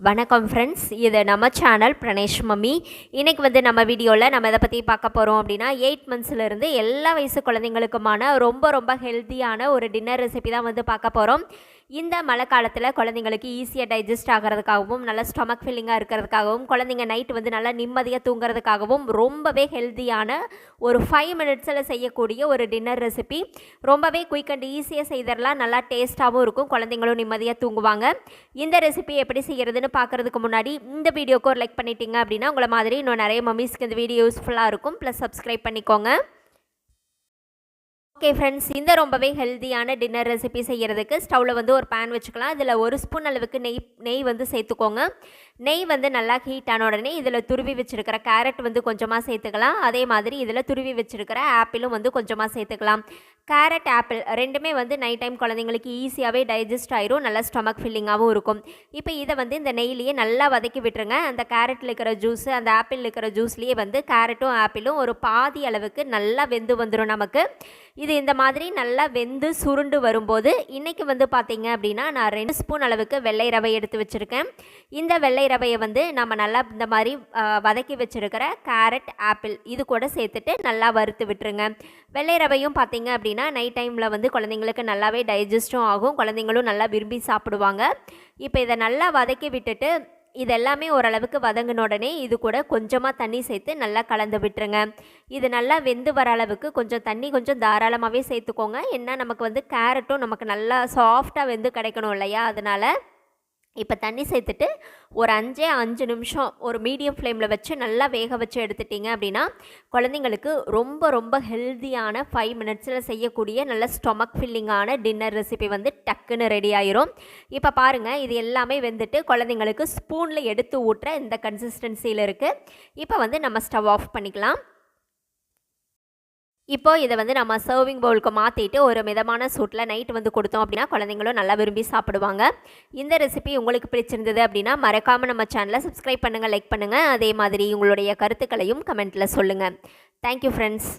வணக்கம் ஃப்ரெண்ட்ஸ் இது நம்ம சேனல் பிரணேஷ் மம்மி இன்றைக்கி வந்து நம்ம வீடியோவில் நம்ம இதை பற்றி பார்க்க போகிறோம் அப்படின்னா எயிட் மந்த்ஸ்லேருந்து எல்லா வயசு குழந்தைங்களுக்குமான ரொம்ப ரொம்ப ஹெல்த்தியான ஒரு டின்னர் ரெசிபி தான் வந்து பார்க்க போகிறோம் இந்த மழை காலத்தில் குழந்தைங்களுக்கு ஈஸியாக டைஜஸ்ட் ஆகிறதுக்காகவும் நல்ல ஸ்டொமக் ஃபில்லிங்காக இருக்கிறதுக்காகவும் குழந்தைங்க நைட் வந்து நல்லா நிம்மதியாக தூங்குறதுக்காகவும் ரொம்பவே ஹெல்த்தியான ஒரு ஃபைவ் மினிட்ஸில் செய்யக்கூடிய ஒரு டின்னர் ரெசிபி ரொம்பவே குயிக் அண்ட் ஈஸியாக செய்தரலாம். நல்லா டேஸ்ட்டாகவும் இருக்கும். குழந்தைங்களும் நிம்மதியாக தூங்குவாங்க. இந்த ரெசிபி எப்படி செய்கிறதுன்னு பார்க்குறதுக்கு முன்னாடி இந்த வீடியோக்கு ஒரு லைக் பண்ணிட்டீங்க அப்படின்னா உங்களை மாதிரி இன்னும் நிறைய மம்மிஸ்க்கு இந்த வீடியோ யூஸ்ஃபுல்லாக இருக்கும். ப்ளஸ் சப்ஸ்கிரைப் பண்ணிக்கோங்க. ஓகே ஃப்ரெண்ட்ஸ் இந்த ரொம்பவே ஹெல்த்தியான டின்னர் ரெசிபி செய்கிறதுக்கு ஸ்டவ்வில் வந்து ஒரு பேன் வச்சுக்கலாம். இதில் ஒரு ஸ்பூன் அளவுக்கு நெய் நெய் வந்து சேர்த்துக்கோங்க. நெய் வந்து நல்லா ஹீட் ஆன உடனே இதில் துருவி வச்சுருக்கிற கேரட் வந்து கொஞ்சமாக சேர்த்துக்கலாம். அதே மாதிரி இதில் துருவி வச்சுருக்கிற ஆப்பிளும் வந்து கொஞ்சமாக சேர்த்துக்கலாம். கேரட் ஆப்பிள் ரெண்டுமே வந்து நைட் டைம் குழந்தைங்களுக்கு ஈஸியாகவே டைஜஸ்ட் ஆயிரும். நல்லா ஸ்டொமக் ஃபில்லிங்காகவும் இருக்கும். இப்போ இதை வந்து இந்த நெய்லேயே நல்லா வதக்கி விட்டுருங்க. அந்த கேரட்டில் இருக்கிற ஜூஸ் அந்த ஆப்பிள் இருக்கிற ஜூஸ்லேயே வந்து கேரட்டும் ஆப்பிளும் ஒரு பாதி அளவுக்கு நல்லா வெந்து வந்துடும் நமக்கு. இது இந்த மாதிரி நல்லா வெந்து சுருண்டு வரும்போது இன்றைக்கி வந்து பார்த்திங்க அப்படின்னா நான் ரெண்டு ஸ்பூன் அளவுக்கு வெள்ளை ரவை எடுத்து வச்சுருக்கேன். இந்த வெள்ளை ரவையை வந்து நம்ம நல்லா இந்த மாதிரி வதக்கி வச்சுருக்கிற கேரட் ஆப்பிள் இது கூட சேர்த்துட்டு நல்லா வறுத்து விட்டுருங்க. வெள்ளை ரவையும் பார்த்திங்க அப்படின்னா நைட் டைமில் வந்து குழந்தைங்களுக்கு நல்லாவே டைஜஸ்ட்டும் ஆகும். குழந்தைங்களும் நல்லா விரும்பி சாப்பிடுவாங்க. இப்போ இதை நல்லா வதக்கி விட்டுட்டு இது எல்லாமே ஓரளவுக்கு வதங்கின உடனே இது கூட கொஞ்சமாக தண்ணி சேர்த்து நல்லா கலந்து விட்டுருங்க. இது நல்லா வெந்து வர அளவுக்கு கொஞ்சம் தண்ணி கொஞ்சம் தாராளமாகவே சேர்த்துக்கோங்க. ஏன்னா நமக்கு வந்து கேரட்டும் நமக்கு நல்லா சாஃப்டாக வெந்து கிடைக்கணும் இல்லையா? அதனால் இப்போ தண்ணி சேர்த்துட்டு ஒரு அஞ்சே அஞ்சு நிமிஷம் ஒரு மீடியம் ஃப்ளேமில் வச்சு நல்லா வேக வச்சு எடுத்துட்டிங்க அப்படின்னா குழந்தைங்களுக்கு ரொம்ப ரொம்ப ஹெல்த்தியான ஃபைவ் மினிட்ஸில் செய்யக்கூடிய நல்ல ஸ்டொமக் ஃபில்லிங்கான டின்னர் ரெசிபி வந்து டக்குன்னு ரெடி ஆயிரும். இப்போ பாருங்கள் இது எல்லாமே வெந்துட்டு குழந்தைங்களுக்கு ஸ்பூனில் எடுத்து ஊட்டுற இந்த கன்சிஸ்டன்சியில் இருக்குது இப்போ வந்து நம்ம ஸ்டவ் ஆஃப் பண்ணிக்கலாம். இப்போ இதை வந்து நம்ம சர்விங் பவுலுக்கு மாற்றிட்டு ஒரு மிதமான சூட்டில் நைட் வந்து கொடுத்தோம் அப்படின்னா குழந்தைங்களும் நல்லா விரும்பி சாப்பிடுவாங்க. இந்த ரெசிபி உங்களுக்கு பிடிச்சிருந்தது அப்படின்னா மறக்காமல் நம்ம சேனலை சப்ஸ்கிரைப் பண்ணுங்கள் லைக் பண்ணுங்கள் அதே மாதிரி உங்களுடைய கருத்துக்களையும் கமெண்ட்டில் சொல்லுங்கள் தேங்க்யூ ஃப்ரெண்ட்ஸ்